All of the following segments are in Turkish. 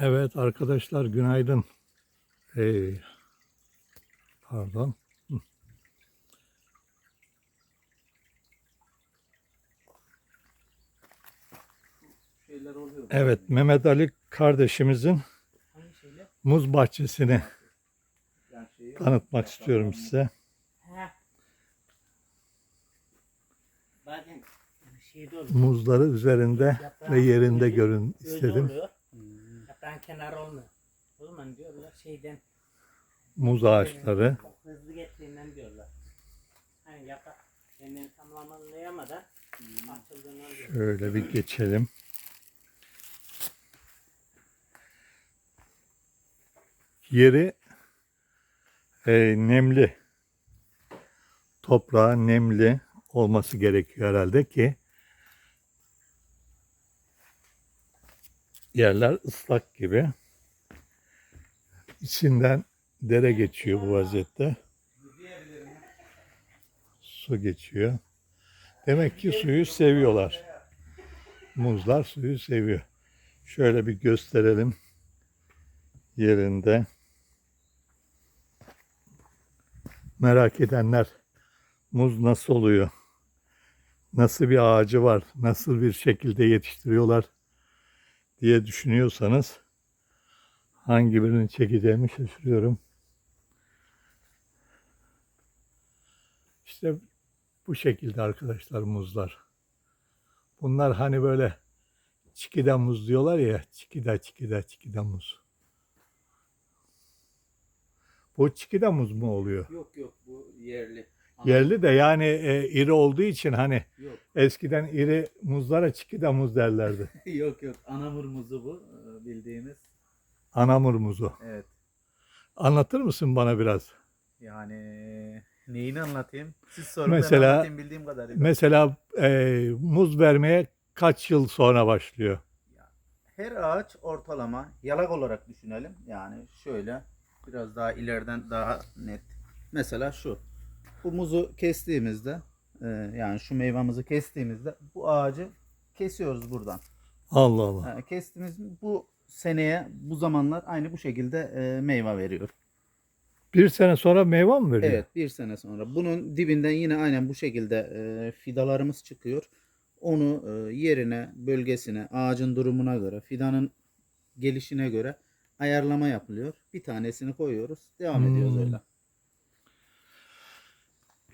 Evet arkadaşlar günaydın. Hey. Pardon. Evet Mehmet Ali kardeşimizin muz bahçesini tanıtmak istiyorum size. Oluyor. Muzları üzerinde ve yerinde görün istedim. Hmm. Kenarı olmuyor. O zaman diyorlar şeyden Muz ağaçları. hızlı geçtiğinden diyorlar. Hani yaprak kendini tamamlayamadan açıldığından diyorlar. Şöyle bir geçelim. Yeri e, nemli. Toprağı nemli olması gerekiyor herhalde ki yerler ıslak gibi. İçinden dere geçiyor bu vaziyette. Su geçiyor. Demek ki suyu seviyorlar. Muzlar suyu seviyor. Şöyle bir gösterelim yerinde. Merak edenler muz nasıl oluyor? Nasıl bir ağacı var? Nasıl bir şekilde yetiştiriyorlar diye düşünüyorsanız hangi birini çekeceğimi şaşırıyorum. İşte bu şekilde arkadaşlar muzlar. Bunlar hani böyle çikida muz diyorlar ya. Çikida çikida çikida muz. Bu çikida muz mu oluyor? Yok yok bu yerli. Yerli de yani e, iri olduğu için hani Yok eskiden iri muzlara çikida muz derlerdi. yok yok anamur muzu bu e, bildiğimiz. Anamur muzu. Evet. Anlatır mısın bana biraz? Yani neyini anlatayım? Siz sorun Mesela- ben anlatayım bildiğim kadarıyla. Mesela e, muz vermeye kaç yıl sonra başlıyor? Her ağaç ortalama yalak olarak düşünelim. Yani şöyle biraz daha ileriden daha net. Mesela şu. Bu muzu kestiğimizde e, yani şu meyvamızı kestiğimizde bu ağacı kesiyoruz buradan. Allah Allah. Ha, kestiğimiz bu seneye bu zamanlar aynı bu şekilde e, meyve veriyor. Bir sene sonra meyve mi veriyor? Evet bir sene sonra. Bunun dibinden yine aynen bu şekilde e, fidalarımız çıkıyor. Onu e, yerine, bölgesine, ağacın durumuna göre, fidanın gelişine göre ayarlama yapılıyor. Bir tanesini koyuyoruz. Devam Hmm. ediyoruz öyle.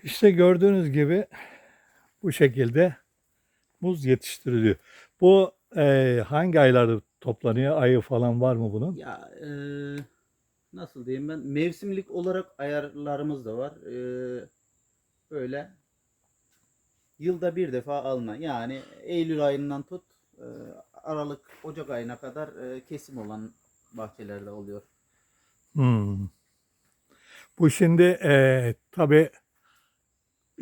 İşte gördüğünüz gibi bu şekilde muz yetiştiriliyor. Bu e, hangi aylarda toplanıyor? Ayı falan var mı bunun? Ya e, nasıl diyeyim ben mevsimlik olarak ayarlarımız da var. E, böyle yılda bir defa alma. Yani Eylül ayından tut e, Aralık Ocak ayına kadar e, kesim olan bahçelerde oluyor. Hmm. Bu şimdi e, tabii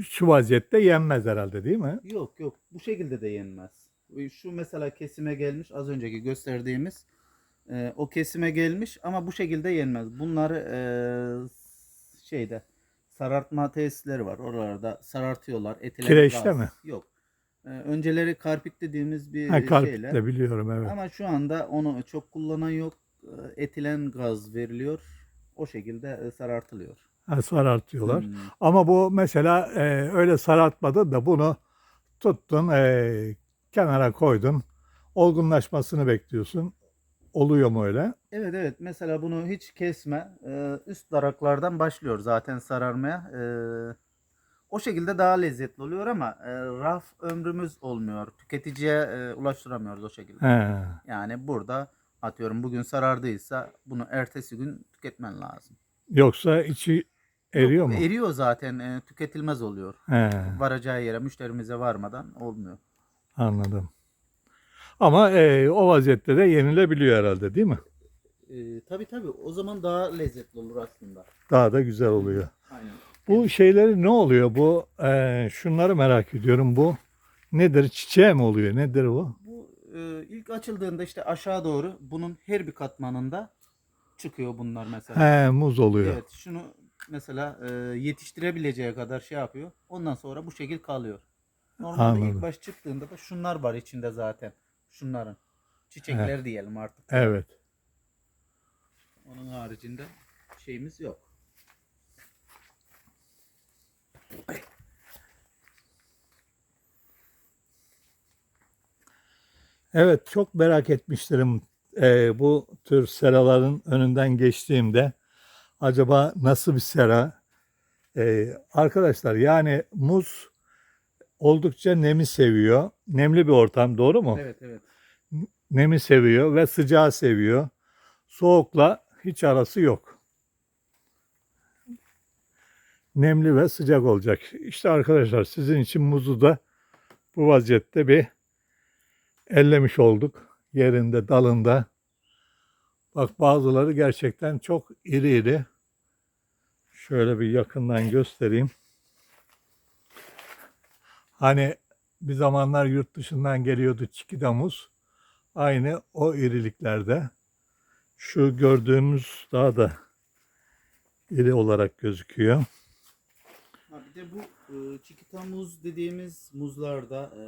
şu vaziyette yenmez herhalde değil mi? Yok yok bu şekilde de yenmez. Şu mesela kesime gelmiş az önceki gösterdiğimiz e, o kesime gelmiş ama bu şekilde yenmez. Bunları e, şeyde sarartma tesisleri var. Oralarda sarartıyorlar. Etilen Kireçte mi? Yok. E, önceleri karpit dediğimiz bir Ha, kalp şeyle. de biliyorum evet. Ama şu anda onu çok kullanan yok. E, Etilen gaz veriliyor. O şekilde e, sarartılıyor. Ha, sarartıyorlar. Hmm. Ama bu mesela e, öyle sarartmadın da bunu tuttun e, kenara koydun. Olgunlaşmasını bekliyorsun. Oluyor mu öyle? Evet evet mesela bunu hiç kesme Ee, üst daraklardan başlıyor zaten sararmaya Ee, o şekilde daha lezzetli oluyor ama e, raf ömrümüz olmuyor tüketiciye e, ulaştıramıyoruz o şekilde He. yani burada atıyorum bugün sarardıysa bunu ertesi gün tüketmen lazım Yoksa içi eriyor Yok, mu? eriyor zaten e, tüketilmez oluyor He, varacağı yere müşterimize varmadan olmuyor anladım. Ama e, o vaziyette de yenilebiliyor herhalde değil mi? ee, tabii tabii o zaman daha lezzetli olur aslında Daha da güzel oluyor. aynen Bu şeyleri ne oluyor? Bu e, şunları merak ediyorum. Bu nedir? Çiçeğe mi oluyor? Nedir bu? Bu e, ilk açıldığında işte aşağı doğru bunun her bir katmanında çıkıyor bunlar mesela. He, muz oluyor. Evet şunu mesela e, yetiştirebileceği kadar şey yapıyor. Ondan sonra bu şekil kalıyor. Normalde Anladım. ilk baş çıktığında da şunlar var içinde zaten. Şunların. Çiçekler diyelim artık. Evet. haricinde şeyimiz yok. Evet çok merak etmiştirim e, bu tür seraların önünden geçtiğimde acaba nasıl bir sera? E, arkadaşlar yani muz oldukça nemi seviyor. Nemli bir ortam doğru mu? Evet evet. Nemi seviyor ve sıcağı seviyor. Soğukla hiç arası yok. Nemli ve sıcak olacak. İşte arkadaşlar sizin için muzu da bu vaziyette bir ellemiş olduk. Yerinde, dalında. Bak bazıları gerçekten çok iri iri. Şöyle bir yakından göstereyim. Hani bir zamanlar yurt dışından geliyordu çikida muz. Aynı o iriliklerde. Şu gördüğümüz daha da iri olarak gözüküyor. Ha bir de bu e, çikita muz dediğimiz muzlarda e,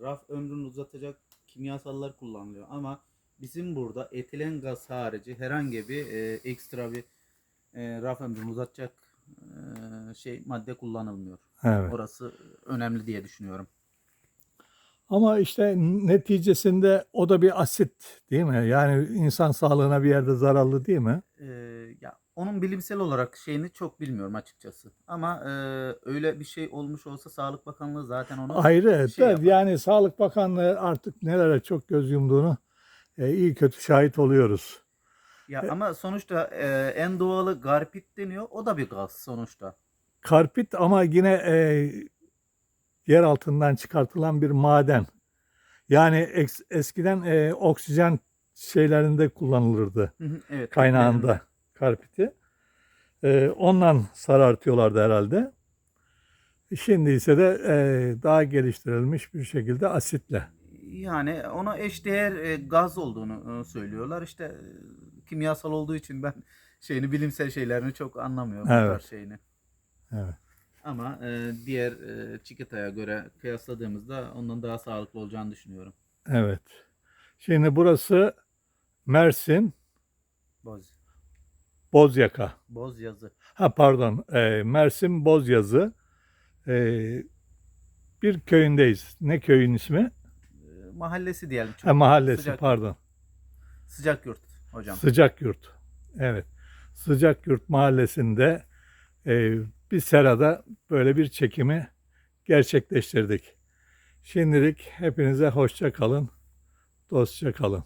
raf ömrünü uzatacak kimyasallar kullanılıyor. Ama bizim burada etilen gaz harici herhangi bir e, ekstra bir e, raf ömrünü uzatacak e, şey madde kullanılmıyor. Evet. Orası önemli diye düşünüyorum. Ama işte neticesinde o da bir asit değil mi? Yani insan sağlığına bir yerde zararlı değil mi? E, ya onun bilimsel olarak şeyini çok bilmiyorum açıkçası. Ama e, öyle bir şey olmuş olsa Sağlık Bakanlığı zaten onu Ayrı. şey yapar. yani Sağlık Bakanlığı artık nelere çok göz yumduğunu e, iyi kötü şahit oluyoruz. Ya ama sonuçta e, en doğalı garpit deniyor. O da bir gaz sonuçta. Karpit ama yine e, yer altından çıkartılan bir maden. Yani eks- eskiden e, oksijen şeylerinde kullanılırdı. Hı hı, evet. kaynağında karpiti. Ee, ondan sarartıyorlardı herhalde. Şimdi ise de e, daha geliştirilmiş bir şekilde asitle. Yani ona eşdeğer e, gaz olduğunu e, söylüyorlar. İşte e, kimyasal olduğu için ben şeyini bilimsel şeylerini çok anlamıyorum. bu Evet. tarz şeyini. Evet. Ama e, diğer e, çikitaya göre kıyasladığımızda ondan daha sağlıklı olacağını düşünüyorum. Evet. Şimdi burası Mersin Boz. Bozyaka. Boz yazı. Ha pardon, e, Mersin Bozyazı. E, bir köyündeyiz. Ne köyün ismi? E, mahallesi diyelim. Çok Ha, mahallesi sıcak, pardon. sıcak yurt hocam. Sıcak Yurt. Evet. Sıcak Yurt mahallesinde e, bir serada böyle bir çekimi gerçekleştirdik. Şimdilik hepinize hoşça kalın, dostça kalın.